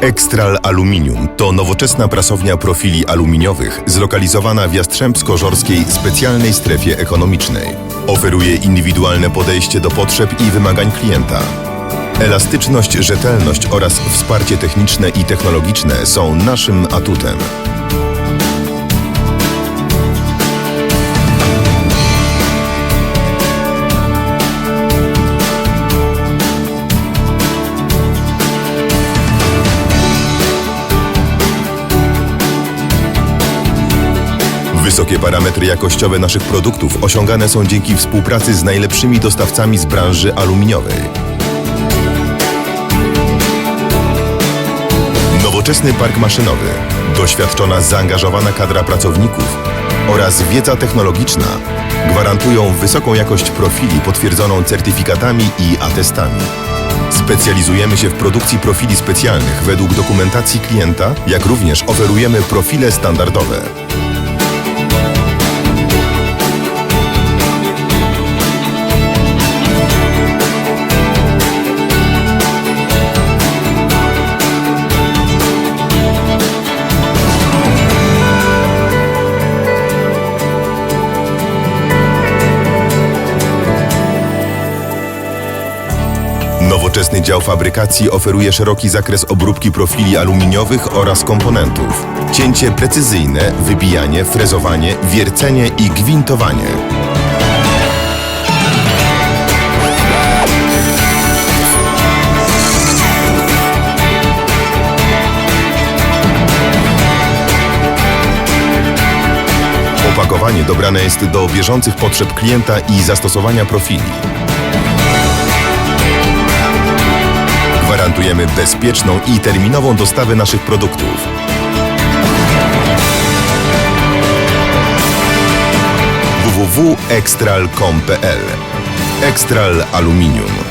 Extral Aluminium to nowoczesna prasownia profili aluminiowych zlokalizowana w Jastrzębsko-Żorskiej specjalnej strefie ekonomicznej. Oferuje indywidualne podejście do potrzeb i wymagań klienta. Elastyczność, rzetelność oraz wsparcie techniczne i technologiczne są naszym atutem. Wysokie parametry jakościowe naszych produktów osiągane są dzięki współpracy z najlepszymi dostawcami z branży aluminiowej. Nowoczesny park maszynowy, doświadczona zaangażowana kadra pracowników oraz wiedza technologiczna gwarantują wysoką jakość profili potwierdzoną certyfikatami i atestami. Specjalizujemy się w produkcji profili specjalnych według dokumentacji klienta, jak również oferujemy profile standardowe. Nowoczesny dział fabrykacji oferuje szeroki zakres obróbki profili aluminiowych oraz komponentów. Cięcie precyzyjne, wybijanie, frezowanie, wiercenie i gwintowanie. Opakowanie dobrane jest do bieżących potrzeb klienta i zastosowania profili. Gwarantujemy bezpieczną i terminową dostawę naszych produktów. www.extral.com.pl Extral Aluminium